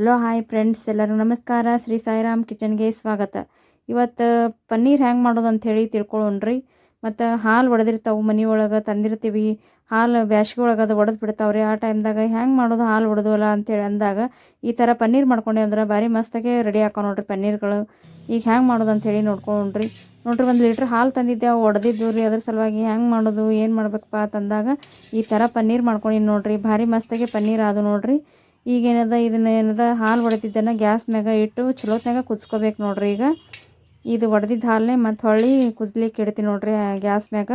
Hello, hi friends, ಎಲ್ಲರೂ ನಮಸ್ಕಾರ. ಶ್ರೀ ಸಾಯಿರಾಮ್ ಕಿಚನ್ಗೆ ಸ್ವಾಗತ. ಇವತ್ತು ಪನ್ನೀರ್ ಹ್ಯಾಂಗೆ ಮಾಡೋದು ಅಂಥೇಳಿ ತಿಳ್ಕೊಳ್ಳೋಣ್ರಿ. ಮತ್ತು ಹಾಲು ಒಡೆದಿರ್ತಾವೆ, ಮನೆಯೊಳಗೆ ತಂದಿರ್ತೀವಿ. ಹಾಲು ಬ್ಯಾಸ್ಗೆ ಒಳಗೆ ಅದು ಒಡೆದು ಬಿಡ್ತಾವ್ರಿ. ಆ ಟೈಮ್ದಾಗ ಹ್ಯಾಂಗೆ ಮಾಡೋದು ಹಾಲು ಒಡೆದವಲ್ಲ ಅಂತೇಳಿ ಅಂದಾಗ ಈ ಥರ ಪನ್ನೀರ್ ಮಾಡ್ಕೊಂಡೆ ಅಂದ್ರೆ ಭಾರಿ ಮಸ್ತಾಗೆ ರೆಡಿ ಹಾಕೋ ನೋಡ್ರಿ ಪನ್ನೀರ್ಗಳು. ಈಗ ಹ್ಯಾಂಗೆ ಮಾಡೋದು ಅಂಥೇಳಿ ನೋಡ್ಕೊಂಡ್ರಿ ನೋಡ್ರಿ ಒಂದು ಲೀಟ್ರ್ ಹಾಲು ತಂದಿದ್ದೆ ಒಡೆದಿದ್ದು ರೀ. ಅದ್ರ ಸಲುವಾಗಿ ಹ್ಯಾಂಗೆ ಮಾಡೋದು, ಏನು ಮಾಡ್ಬೇಕಪ್ಪ ಅಂತಂದಾಗ ಈ ಥರ ಪನ್ನೀರ್ ಮಾಡ್ಕೊಂಡಿನಿ ನೋಡ್ರಿ. ಭಾರಿ ಮಸ್ತಾಗೆ ಪನ್ನೀರ್ ಅದು ನೋಡ್ರಿ. ಈಗೇನದ ಇದನ್ನ ಏನದ ಹಾಲು ಒಡೆದಿದ್ದನ್ನು ಗ್ಯಾಸ್ ಮ್ಯಾಗ ಇಟ್ಟು ಚಲೋತ್ನಾಗ ಕುದಿಸ್ಕೋಬೇಕು ನೋಡ್ರಿ ಈಗ. ಇದು ಒಡೆದಿದ್ದ ಹಾಲನ್ನೇ ಮತ್ತು ಹೊಳ್ಳಿ ಕುದ್ಲಿಕ್ಕೆ ಇಡ್ತೀನಿ ನೋಡ್ರಿ ಗ್ಯಾಸ್ ಮ್ಯಾಗ.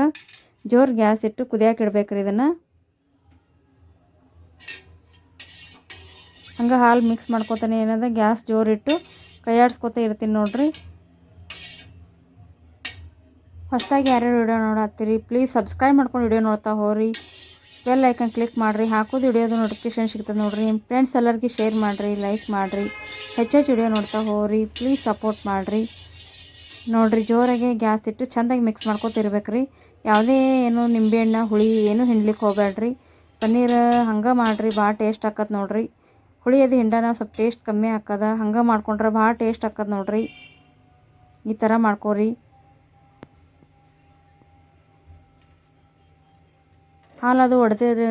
ಜೋರು ಗ್ಯಾಸ್ ಇಟ್ಟು ಕುದಿಯಕ್ಕೆ ಇಡ್ಬೇಕ್ರಿ ಇದನ್ನು. ಹಂಗೆ ಹಾಲು ಮಿಕ್ಸ್ ಮಾಡ್ಕೊತಾನೆ ಏನದ, ಗ್ಯಾಸ್ ಜೋರಿಟ್ಟು ಕೈಯಾಡ್ಸ್ಕೊತಾ ಇರ್ತೀನಿ ನೋಡ್ರಿ. ಹೊಸದಾಗಿ ಯಾರ್ಯಾರು ವಿಡಿಯೋ ನೋಡತ್ತೀರಿ ಪ್ಲೀಸ್ ಸಬ್ಸ್ಕ್ರೈಬ್ ಮಾಡ್ಕೊಂಡು ವಿಡಿಯೋ ನೋಡ್ತಾ ಹೋರಿ ಬೆಲ್ ಐಕನ್ ಕ್ಲಿಕ್ ಮಾಡಿರಿ. ಹಾಕೋದು ವಿಡಿಯೋದು ನೋಟಿಫಿಕೇಶನ್ ಸಿಗ್ತದೆ ನೋಡಿರಿ. ನಿಮ್ಮ ಫ್ರೆಂಡ್ಸ್ ಎಲ್ಲರಿಗೂ ಶೇರ್ ಮಾಡಿರಿ ಲೈಕ್ ಮಾಡಿರಿ. ಹೆಚ್ಚೆಚ್ಚು ವಿಡಿಯೋ ನೋಡ್ತಾ ಹೋಗ್ರಿ. ಪ್ಲೀಸ್ ಸಪೋರ್ಟ್ ಮಾಡಿರಿ. ನೋಡಿರಿ, ಜೋರಾಗಿ ಗ್ಯಾಸ್ ಇಟ್ಟು ಚೆಂದಾಗಿ ಮಿಕ್ಸ್ ಮಾಡ್ಕೊತಿರ್ಬೇಕು ರೀ ಯಾವುದೇ ಏನು ನಿಂಬೆಹಣ್ಣು ಹುಳಿ ಏನು ಹಿಂಡ್ಲಿಕ್ಕೆ ಹೋಗ್ಬೇಡ್ರಿ ಪನ್ನೀರ್ ಹಂಗೆ ಮಾಡಿರಿ, ಭಾಳ ಟೇಸ್ಟ್ ಆಕತ್ ನೋಡಿರಿ. ಹುಳಿ ಅದು ಹಿಂಡನ ಸ್ವಲ್ಪ ಟೇಸ್ಟ್ ಕಮ್ಮಿ ಆಕದ. ಹಂಗೆ ಮಾಡ್ಕೊಂಡ್ರೆ ಭಾಳ ಟೇಸ್ಟ್ ಹಾಕೋದು ನೋಡಿರಿ. ಈ ಥರ ಮಾಡ್ಕೋರಿ. ಹಾಲು ಅದು ಒಡೆದಿರ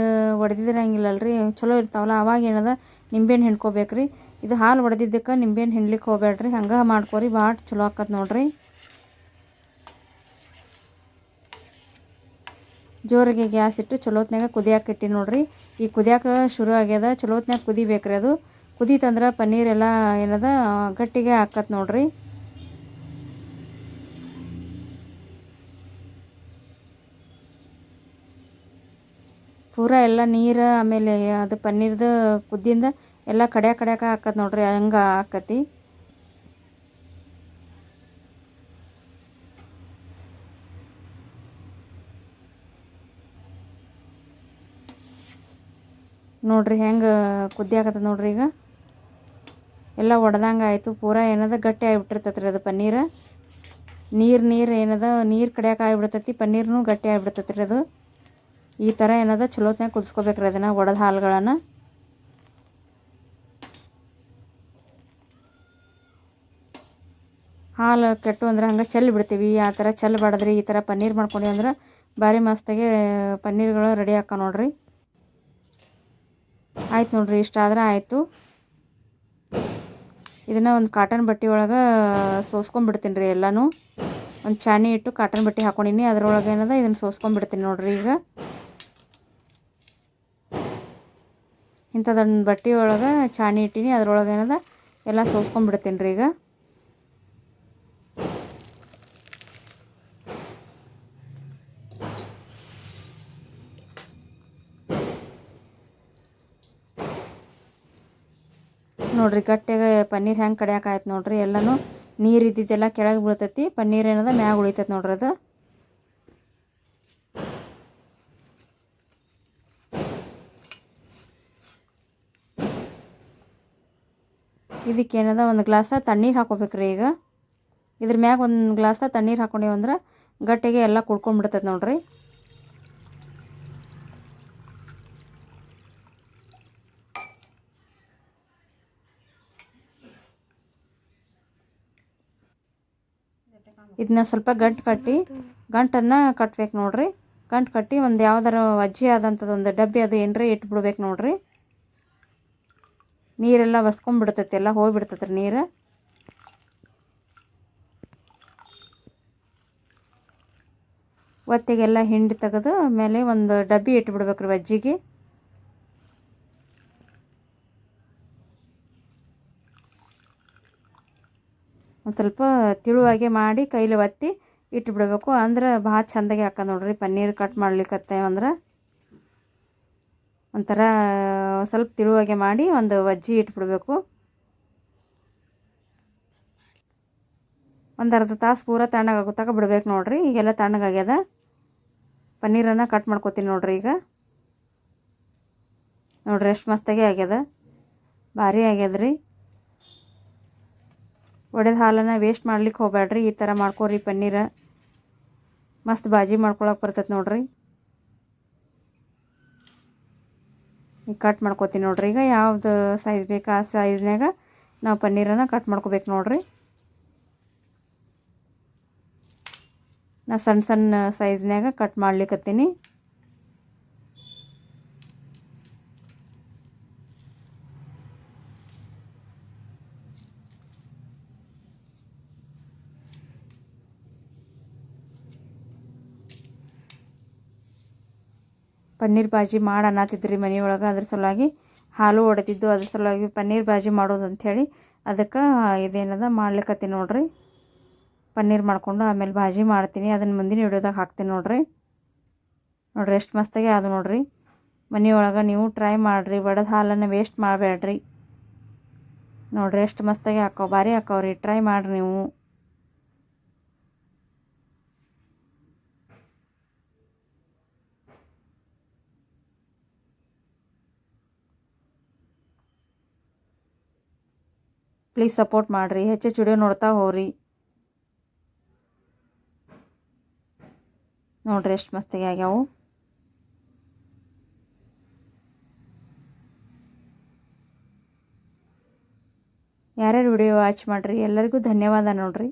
ಒಡೆದಿರಂಗಿಲ್ಲಲ್ರಿ ಚಲೋ ಇರ್ತಾವಲ್ಲ, ಅವಾಗ ಏನದ? ನಿಂಬೆಹಣ್ಣು ಹಿಂಡ್ಕೋಬೇಕು ರೀ ಇದು ಹಾಲು ಒಡೆದಿದ್ದಕ್ಕೆ ನಿಂಬೆಹಣ್ಣು ಹಿಂಡ್ಲಿಕ್ಕೆ ಹೋಗ್ಬೇಡ್ರಿ ಹಂಗೆ ಮಾಡ್ಕೋರಿ ಭಾಳ ಚಲೋ ಆಕತ್ ನೋಡ್ರಿ. ಜೋರಿಗೆ ಗ್ಯಾಸ್ ಇಟ್ಟು ಚಲೋತ್ನಾಗ ಕುದಿಯಾಕೆ ಇಟ್ಟಿ ನೋಡ್ರಿ. ಈ ಕುದಿಯಾಕೆ ಶುರು ಆಗ್ಯದ ಚಲೋತ್ನಾಗ ಕುದಿಬೇಕ್ರಿ ಅದು. ಕುದೀತಂದ್ರೆ ಪನ್ನೀರ್ ಎಲ್ಲ ಏನದ, ಗಟ್ಟಿಗೆ ಹಾಕತ್ ನೋಡ್ರಿ. ಪೂರ ಎಲ್ಲ ನೀರು, ಆಮೇಲೆ ಅದು ಪನ್ನೀರ್ದು ಕುದ್ದಿಂದ ಎಲ್ಲ ಕಡ್ಯಾಕ ಕಡ್ಯಾಕ ಹಾಕತ್ ನೋಡ್ರಿ, ಹಂಗೆ ಹಾಕತಿ. ನೋಡ್ರಿ ಹೆಂಗೆ ಕುದಿಯಾಕತ್ತದ ನೋಡ್ರಿ ಈಗ. ಎಲ್ಲ ಒಡೆದಂಗೆ ಆಯಿತು, ಪೂರ ಏನದ ಗಟ್ಟಿ ಆಗಿಬಿಟ್ಟಿರ್ತೈತೆ ರೀ ಅದು ಪನ್ನೀರು. ನೀರು ನೀರು ಏನದ, ನೀರು ಕಡಿಯಾಕ ಆಗಿಬಿಡ್ತೈತಿ, ಪನ್ನೀರ್ನು ಗಟ್ಟಿ ಆಗಿಬಿಡ್ತೈತೆ ರೀ ಅದು. ಈ ಥರ ಏನದ ಚಲೋತ್ನಾಗ ಕುದಿಸ್ಕೋಬೇಕ್ರಿ ಅದನ್ನು ಒಡೆದ ಹಾಲುಗಳನ್ನು. ಹಾಲು ಕೆಟ್ಟು ಅಂದ್ರೆ ಹಂಗೆ ಚೆಲ್ಲಿ ಬಿಡ್ತೀವಿ. ಆ ಥರ ಚೆಲ್ಲಬಾರ್ದ್ರಿ ಈ ಥರ ಪನ್ನೀರ್ ಮಾಡ್ಕೊಂಡು ಅಂದ್ರೆ ಭಾರಿ ಮಸ್ತಾಗೆ ಪನ್ನೀರ್ಗಳು ರೆಡಿ ಹಾಕ ನೋಡ್ರಿ. ಆಯ್ತು ನೋಡ್ರಿ, ಇಷ್ಟ ಆದ್ರೆ ಆಯಿತು. ಇದನ್ನು ಒಂದು ಕಾಟನ್ ಬಟ್ಟೆ ಒಳಗೆ ಸೋಸ್ಕೊಂಬಿಡ್ತೀನಿ ರೀ ಎಲ್ಲನೂ. ಒಂದು ಚಾಣಿ ಇಟ್ಟು ಕಾಟನ್ ಬಟ್ಟೆ ಹಾಕೊಂಡಿನಿ. ಅದರೊಳಗೆ ಏನದ ಇದನ್ನು ಸೋಸ್ಕೊಂಬಿಡ್ತೀನಿ ನೋಡ್ರಿ ಈಗ. ಇಂಥದ್ದೊಂದು ಬಟ್ಟೆ ಒಳಗೆ ಚಾಣಿ ಇಟ್ಟೀನಿ, ಅದ್ರೊಳಗೆ ಏನದ? ಎಲ್ಲ ಸೋಸ್ಕೊಂಡ್ಬಿಡ್ತೀನಿ ರೀ ಈಗ. ನೋಡ್ರಿ ಗಟ್ಟಿಗೆ ಪನ್ನೀರ್ ಹೆಂಗೆ ಕಡಿಯಾಕಾಯ್ತು ನೋಡ್ರಿ, ಎಲ್ಲನೂ ನೀರು ಇದ್ದಿದ್ದೆಲ್ಲ ಕೆಳಗೆ ಬೀಳ್ತೈತಿ, ಪನ್ನೀರ್ ಏನದ ಮ್ಯಾಗ ಉಳಿತೈತೆ ನೋಡ್ರಿ ಅದು. ಇದಕ್ಕೇನದ ಒಂದು ಗ್ಲಾಸ ತಣ್ಣೀರು ಹಾಕೋಬೇಕ್ರಿ ಈಗ. ಇದ್ರ ಮ್ಯಾಗ ಒಂದು ಗ್ಲಾಸ ತಣ್ಣೀರು ಹಾಕೊಂಡೇವು ಅಂದ್ರೆ ಗಟ್ಟಿಗೆ ಎಲ್ಲ ಕುಡ್ಕೊಂಡ್ಬಿಡ್ತೈತೆ ನೋಡ್ರಿ. ಇದನ್ನ ಸ್ವಲ್ಪ ಗಂಟು ಕಟ್ಟಿ, ಗಂಟನ್ನು ಕಟ್ಬೇಕು ನೋಡ್ರಿ. ಗಂಟು ಕಟ್ಟಿ ಒಂದು ಯಾವ್ದಾರ ಅಜ್ಜಿ ಆದಂಥದ್ದು ಒಂದು ಡಬ್ಬಿ ಅದು ಏನರೇ ಇಟ್ಬಿಡ್ಬೇಕು ನೋಡ್ರಿ. ನೀರೆಲ್ಲ ಬಸ್ಕೊಂಡ್ಬಿಡ್ತೈತಿ ಎಲ್ಲ ಹೋಗ್ಬಿಡ್ತೈತೆ ರೀ ನೀರು. ಒತ್ತಿಗೆಲ್ಲ ಹಿಂಡಿ ತೆಗೆದು ಮೇಲೆ ಒಂದು ಡಬ್ಬಿ ಇಟ್ಬಿಡ್ಬೇಕ್ರಿ ಬಜ್ಜಿಗೆ ಒಂದು ಸ್ವಲ್ಪ ತಿಳುವಾಗೆ ಮಾಡಿ ಕೈಲಿ ಒತ್ತಿ ಇಟ್ಬಿಡ್ಬೇಕು. ಅಂದ್ರೆ ಭಾಳ ಚೆಂದಾಗಿ ಹಾಕ ನೋಡ್ರಿ ಪನ್ನೀರ್ ಕಟ್ ಮಾಡ್ಲಿಕ್ಕತ್ತೆ ಅಂದ್ರೆ ಒಂಥರ ಸ್ವಲ್ಪ ತಿಳುವಾಗೆ ಮಾಡಿ ಒಂದು ವಜ್ಜಿ ಇಟ್ಬಿಡ್ಬೇಕು. ಒಂದು ಅರ್ಧ ತಾಸು ಪೂರ ತಣ್ಣಗಾಗೋ ಬಿಡ್ಬೇಕು ನೋಡಿರಿ. ಈಗೆಲ್ಲ ತಣ್ಣಗಾಗ್ಯದ ಪನ್ನೀರನ್ನು ಕಟ್ ಮಾಡ್ಕೊತೀನಿ ನೋಡಿರಿ ಈಗ. ನೋಡಿರಿ ಎಷ್ಟು ಮಸ್ತಾಗೆ ಆಗ್ಯದ. ಭಾರಿ ಆಗ್ಯದ್ರಿ ಒಡೆದ ಹಾಲನ್ನು ವೇಸ್ಟ್ ಮಾಡ್ಲಿಕ್ಕೆ ಹೋಗ್ಬೇಡ್ರಿ ಈ ಥರ ಮಾಡ್ಕೊರಿ ಪನ್ನೀರ. ಮಸ್ತ್ ಬಾಜಿ ಮಾಡ್ಕೊಳಕ್ಕೆ ಬರ್ತೈತೆ ನೋಡ್ರಿ ಈಗ ಕಟ್ ಮಾಡ್ಕೊತೀನಿ ನೋಡ್ರಿ. ಈಗ ಯಾವ್ದು ಸೈಜ್ ಬೇಕು ಆ ಸೈಜ್ನಾಗ ನಾವು ಪನ್ನೀರನ್ನು ಕಟ್ ಮಾಡ್ಕೋಬೇಕು ನೋಡ್ರಿ. ನಾ ಸಣ್ಣ ಸಣ್ಣ ಸೈಜ್ನಾಗ ಕಟ್ ಮಾಡ್ಲಿಕ್ಕತ್ತೀನಿ ಪನ್ನೀರ್ ಬಾಜಿ ಮಾಡಿ ಅನ್ನತ್ತಿದ್ರಿ ಮನೆಯೊಳಗೆ. ಅದ್ರ ಸಲುವಾಗಿ ಹಾಲು ಒಡೆದಿದ್ದು ಅದ್ರ ಸಲುವಾಗಿ ಪನ್ನೀರ್ ಬಾಜಿ ಮಾಡೋದು ಅಂಥೇಳಿ ಅದಕ್ಕೆ ಇದೇನದ ಮಾಡ್ಲಿಕ್ಕತ್ತೀನಿ ನೋಡ್ರಿ. ಪನ್ನೀರ್ ಮಾಡಿಕೊಂಡು ಆಮೇಲೆ ಭಾಜಿ ಮಾಡ್ತೀನಿ. ಅದನ್ನು ಮುಂದಿನ ವಿಡಿಯೋದಾಗ ಹಾಕ್ತೀನಿ ನೋಡ್ರಿ. ನೋಡ್ರಿ ಎಷ್ಟು ಮಸ್ತಾಗಿ ಅದು ನೋಡ್ರಿ. ಮನೆಯೊಳಗೆ ನೀವು ಟ್ರೈ ಮಾಡಿರಿ. ಒಡೆದ ಹಾಲನ್ನು ವೇಸ್ಟ್ ಮಾಡಬೇಡ್ರಿ ನೋಡ್ರಿ ಎಷ್ಟು ಮಸ್ತಾಗಿ ಹಾಕೋ ಭಾರಿ ಹಾಕೋರಿ ಟ್ರೈ ಮಾಡಿರಿ ನೀವು. ಪ್ಲೀಸ್ ಸಪೋರ್ಟ್ ಮಾಡಿರಿ. ಹೆಚ್ಚು ವಿಡಿಯೋ ನೋಡ್ತಾ ಹೋಗ್ರಿ. ನೋಡ್ರಿ ಎಷ್ಟು ಮಸ್ತಿಗೆ ಆಗ್ಯಾವು. ಯಾರ್ಯಾರು ವಿಡಿಯೋ ವಾಚ್ ಮಾಡಿರಿ? ಎಲ್ಲರಿಗೂ ಧನ್ಯವಾದ ನೋಡ್ರಿ.